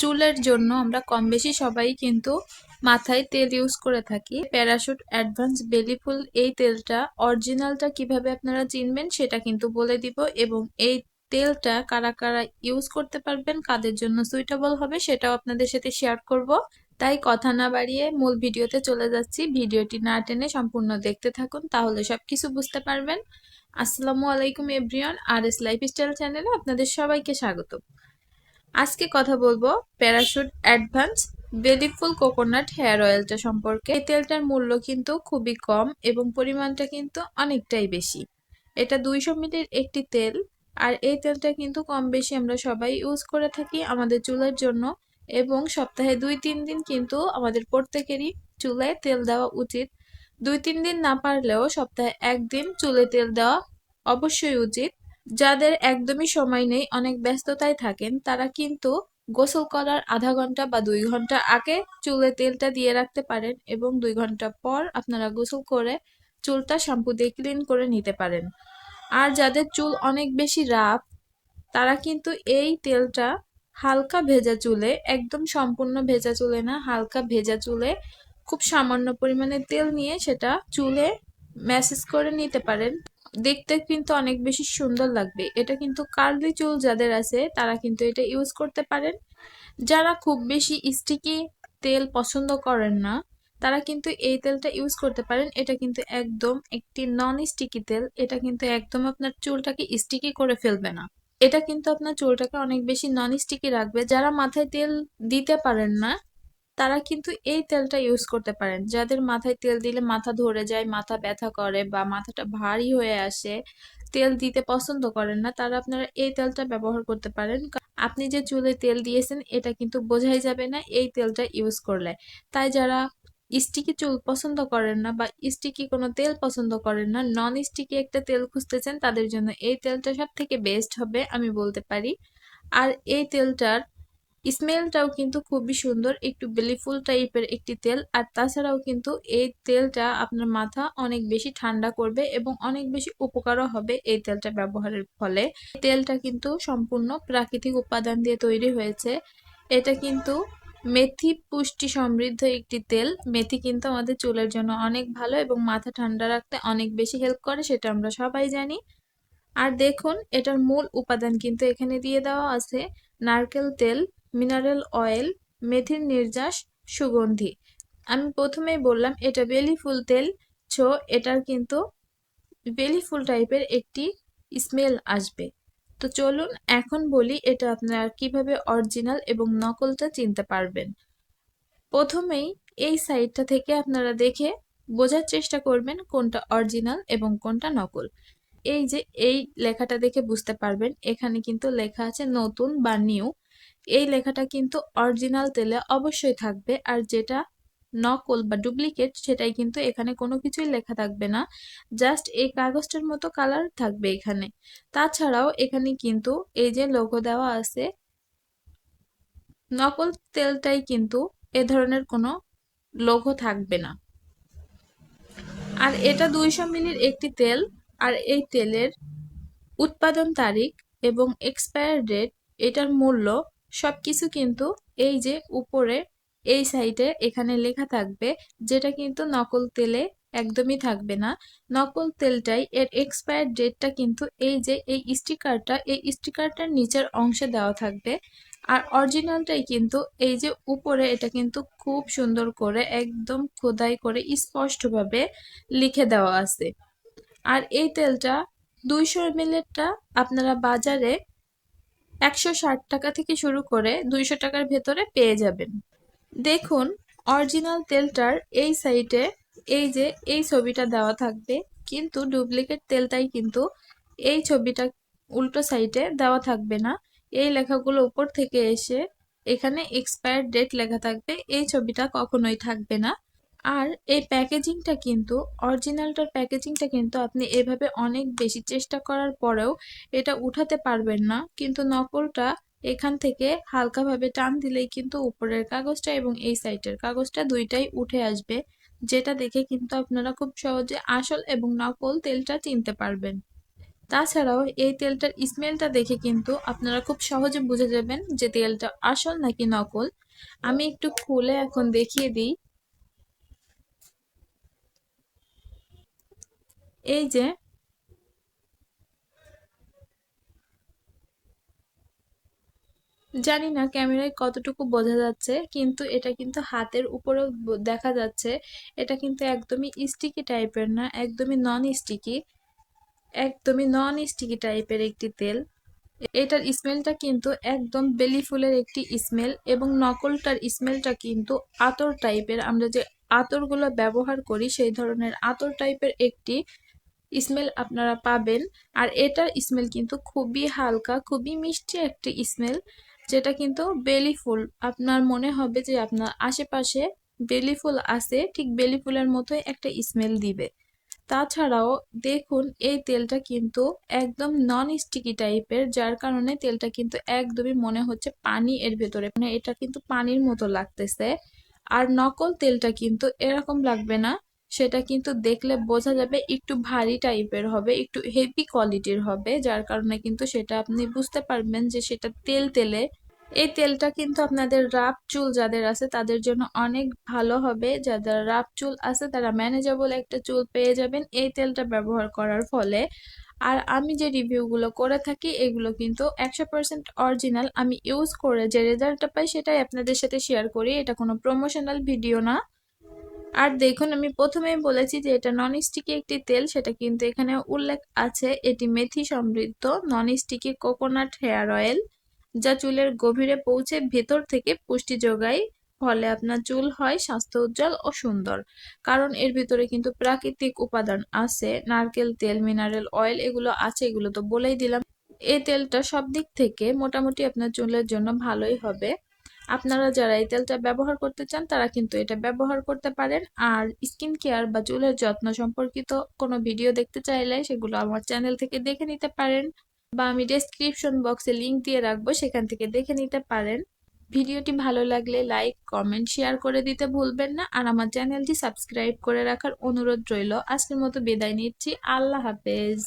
চুলের জন্য আমরা কম বেশি সবাই কিন্তু মাথায় তেল ইউজ করে থাকি। প্যারাশুট অ্যাডভান্স বেলিফুল এই তেলটা অরিজিনালটা কীভাবে আপনারা চিনবেন সেটা কিন্তু বলে দিব এবং এই তেলটা কারা কারা ইউজ করতে পারবেন, কাদের জন্য সুইটেবল হবে সেটাও আপনাদের সাথে শেয়ার করব। তাই কথা না বাড়িয়ে মূল ভিডিওতে চলে যাচ্ছি। ভিডিওটি না টেনে সম্পূর্ণ দেখতে থাকুন, তাহলে সবকিছু বুঝতে পারবেন। আসসালামু আলাইকুম এভরিওয়ান আর এস লাইফস্টাইল চ্যানেলে আপনাদের সবাইকে স্বাগত আজকে কথা বলব Parachute advance Beliphool coconut hair অয়েলটা সম্পর্কে। এই তেলটার মূল্য কিন্তু খুবই কম এবং পরিমাণটা কিন্তু অনেকটাই বেশি। এটা দুইশো মিলির একটি তেল আর এই তেলটা কিন্তু কম বেশি আমরা সবাই ইউজ করে থাকি আমাদের চুলের জন্য এবং সপ্তাহে দুই তিন দিন কিন্তু আমাদের প্রত্যেকেরই চুলে তেল দেওয়া উচিত। দুই তিন দিন না পারলেও সপ্তাহে একদিন চুলে তেল দেওয়া অবশ্যই উচিত। যাদের একদমই সময় নেই, অনেক ব্যস্ততায় থাকেন, তারা কিন্তু গোসল করার আধা ঘণ্টা বা দুই ঘণ্টা আগে চুলে তেলটা দিয়ে রাখতে পারেন এবং দুই ঘণ্টা পর আপনারা গোসল করে চুলটা শ্যাম্পু দিয়ে ক্লিন করে নিতে পারেন। আর যাদের চুল অনেক বেশি রাফ, তারা কিন্তু এই তেলটা হালকা ভেজা চুলে, একদম সম্পূর্ণ ভেজা চুলে না, হালকা ভেজা চুলে খুব সামান্য পরিমাণে তেল নিয়ে সেটা চুলে ম্যাসেজ করে নিতে পারেন। দেখতে কিন্তু অনেক বেশি সুন্দর লাগবে। এটা কিন্তু কার্লি চুল যাদের আছে, তারা কিন্তু এটা ইউজ করতে পারেন। যারা খুব বেশি স্টিকি তেল পছন্দ করেন না, তারা কিন্তু এই তেলটা ইউজ করতে পারেন। এটা কিন্তু একদম একটি নন স্টিকি তেল। এটা কিন্তু একদম আপনার চুলটাকে স্টিকি করে ফেলবে না। এটা কিন্তু আপনার চুলটাকে অনেক বেশি নন স্টিকি রাখবে। যারা মাথায় তেল দিতে পারেন না তারা কিন্তু এই তেলটা ইউজ করতে পারেন। যাদের মাথায় তেল দিলে মাথা ধরে যায়, মাথা ব্যথা করে বা মাথাটা ভারী হয়ে আসে, তেল দিতে পছন্দ করেন না, তারা আপনারা এই তেলটা ব্যবহার করতে পারেন। আপনি যে চুলে তেল দিয়েছেন, এটা কিন্তু বোঝাই যাবে না এই তেলটা ইউজ করলে। তাই যারা স্টিকি চুল পছন্দ করেন না বা স্টিকি কোনো তেল পছন্দ করেন না নন স্টিকি একটা তেল খুঁজতেছেন, তাদের জন্য এই তেলটা সব থেকে বেস্ট হবে, আমি বলতে পারি। আর এই তেলটার স্মেলটাও কিন্তু খুবই সুন্দর, একটু বেলিফুল টাইপের একটি তেল। আর তাছাড়াও কিন্তু এই তেলটা আপনার মাথা অনেক বেশি ঠান্ডা করবে এবং অনেক বেশি উপকারও হবে এই তেলটা ব্যবহারের ফলে। তেলটা কিন্তু সম্পূর্ণ প্রাকৃতিক উপাদান দিয়ে তৈরি হয়েছে। এটা কিন্তু মেথি পুষ্টি সমৃদ্ধ একটি তেল। মেথি কিন্তু আমাদের চুলের জন্য অনেক ভালো এবং মাথা ঠান্ডা রাখতে অনেক বেশি হেল্প করে, সেটা আমরা সবাই জানি। আর দেখুন, এটার মূল উপাদান কিন্তু এখানে দিয়ে দেওয়া আছে, নারকেল তেল। মিনারেল অয়েল, মেথির নির্যাস, সুগন্ধি। আমি প্রথমেই বললাম, এটা বেলি ফুল তেল, ছো, এটার কিন্তু বেলি ফুল টাইপের একটি স্মেল আসবে। তো চলুন, এখন বলি এটা আপনারা কীভাবে অরিজিনাল এবং নকলটা চিনতে পারবেন। প্রথমেই এই সাইডটা থেকে আপনারা দেখে বোঝার চেষ্টা করবেন কোনটা অরিজিনাল এবং কোনটা নকল। এই যে, এই লেখাটা দেখে বুঝতে পারবেন, এখানে কিন্তু লেখা আছে নতুন বা নিউ। এই লেখাটা কিন্তু অরিজিনাল তেলে অবশ্যই থাকবে, আর যেটা নকল বা ডুপ্লিকেট সেটাই কিন্তু এখানে কোনো কিছুই লেখা থাকবে না জাস্ট এই কাগজটার মতো কালার থাকবে এখানে। তাছাড়াও এখানে কিন্তু এই যে লোগো দেওয়া আছে, নকল তেলটাই কিন্তু এ ধরনের কোনো লোগো থাকবে না। আর এটা দুইশো মিলির একটি তেল, আর এই তেলের উৎপাদন তারিখ এবং এক্সপায়ার ডেট এটার মূল্য সব কিছু কিন্তু এই যে উপরে, এই সাইডে এখানে লেখা থাকবে, যেটা কিন্তু নকল তেলে একদমই থাকবে না। নকল তেলটাই এর এক্সপায়ার ডেটটা কিন্তু এই যে এই স্টিকারটা এই স্টিকারটার নিচের অংশে দেওয়া থাকবে। আর অরিজিনালটাই কিন্তু এই যে উপরে, এটা কিন্তু খুব সুন্দর করে, একদম খোদাই করে স্পষ্টভাবে লিখে দেওয়া আছে। আর এই তেলটা দুইশো এমএলটা আপনারা বাজারে একশো ষাট টাকা থেকে শুরু করে দুইশো টাকার ভেতরে পেয়ে যাবেন। দেখুন, অরিজিনাল তেলটার এই সাইটে এই যে এই ছবিটা দেওয়া থাকবে, কিন্তু ডুপ্লিকেট তেলটাই কিন্তু এই ছবিটা উল্টো সাইটে দেওয়া থাকবে না। এই লেখাগুলো উপর থেকে এসে এখানে এক্সপায়ার ডেট লেখা থাকবে, এই ছবিটা কখনোই থাকবে না। আর এই প্যাকেজিংটা কিন্তু, অরিজিনালটার প্যাকেজিংটা কিন্তু আপনি এভাবে অনেক বেশি চেষ্টা করার পরেও এটা উঠাতে পারবেন না। কিন্তু নকলটা এখান থেকে হালকাভাবে টান দিলেই কিন্তু উপরের কাগজটা এবং এই সাইডের কাগজটা দুইটাই উঠে আসবে, যেটা দেখে কিন্তু আপনারা খুব সহজে আসল এবং নকল তেলটা চিনতে পারবেন। তাছাড়াও এই তেলটার স্মেলটা দেখে কিন্তু আপনারা খুব সহজে বুঝে যাবেন যে তেলটা আসল নাকি নকল। আমি একটু খুলে এখন দেখিয়ে দিই। এই যে জানি না ক্যামেরায় কতটুকু বোঝা যাচ্ছে, কিন্তু এটা কিন্তু হাতের উপরেও দেখা যাচ্ছে। এটা কিন্তু একদমই স্টিকি টাইপের না, একদমই নন স্টিকি একদমই নন স্টিকি টাইপের একটি তেল। এটার স্মেলটা কিন্তু একদম বেলি ফুলের একটি স্মেল এবং নকলটার স্মেলটা কিন্তু আতর টাইপের আমরা যে আতরগুলো ব্যবহার করি, সেই ধরনের আতর টাইপের একটি স্মেল আপনারা পাবেন। আর এটার স্মেল কিন্তু খুবই হালকা, খুবই মিষ্টি একটি স্মেল, যেটা কিন্তু বেলি ফুল। আপনার মনে হবে যে আপনার আশেপাশে বেলি ফুল আছে, ঠিক বেলি ফুলের মতোই একটা স্মেল দিবে। তাছাড়াও দেখুন, এই তেলটা কিন্তু একদম নন স্টিকি টাইপের যার কারণে তেলটা কিন্তু একদমই মনে হচ্ছে পানি এর ভেতরে। মানে এটা কিন্তু পানির মতো লাগতেছে। আর নকল তেলটা কিন্তু এরকম লাগবে না। সেটা কিন্তু দেখলে বোঝা যাবে একটু ভারী টাইপের হবে, একটু হেভি কোয়ালিটির হবে, যার কারণে কিন্তু সেটা আপনি বুঝতে পারবেন যে সেটা তেল তেলে। এই তেলটা কিন্তু আপনাদের রাপ চুল যাদের আছে তাদের জন্য অনেক ভালো হবে। যাদের রাপ চুল আছে তারা ম্যানেজেবল একটা চুল পেয়ে যাবেন এই তেলটা ব্যবহার করার ফলে। আর আমি যে রিভিউগুলো করে থাকি এগুলো কিন্তু একশো পার্সেন্ট অরিজিনাল আমি ইউজ করে যে রেজাল্টটা পাই সেটাই আপনাদের সাথে শেয়ার করি। এটা কোনো প্রমোশনাল ভিডিও না। আর দেখুন, আমি প্রথমেই বলেছি যে এটা নন স্টিকি একটি তেল, সেটা কিন্তু এখানে উল্লেখ আছে। এটি মেথি সমৃদ্ধ non sticky coconut hair oil যা চুলের গভীরে পৌঁছে ভেতর থেকে পুষ্টি যোগায়, ফলে আপনার চুল হয় স্বাস্থ্য উজ্জ্বল ও সুন্দর। কারণ এর ভিতরে কিন্তু প্রাকৃতিক উপাদান আছে, নারকেল তেল মিনারেল অয়েল এগুলো আছে, এগুলো তো বলেই দিলাম। এই তেলটা সব দিক থেকে মোটামুটি আপনার চুলের জন্য ভালোই হবে। আপনারা যারা এই তেলটা ব্যবহার করতে চান, তারা কিন্তু এটা ব্যবহার করতে পারেন। আর স্কিন কেয়ার বা চুলের যত্ন সম্পর্কিত কোনো ভিডিও দেখতে চাইলে সেগুলো আমার চ্যানেল থেকে দেখে নিতে পারেন বা আমি ডেসক্রিপশন বক্সে লিংক দিয়ে রাখব, সেখান থেকে দেখে নিতে পারেন। ভিডিওটি ভালো লাগলে লাইক কমেন্ট শেয়ার করে দিতে ভুলবেন না। আর আমার চ্যানেলটি সাবস্ক্রাইব করে রাখার অনুরোধ রইল। আজকের মতো বিদায় নিচ্ছি। আল্লাহ হাফেজ।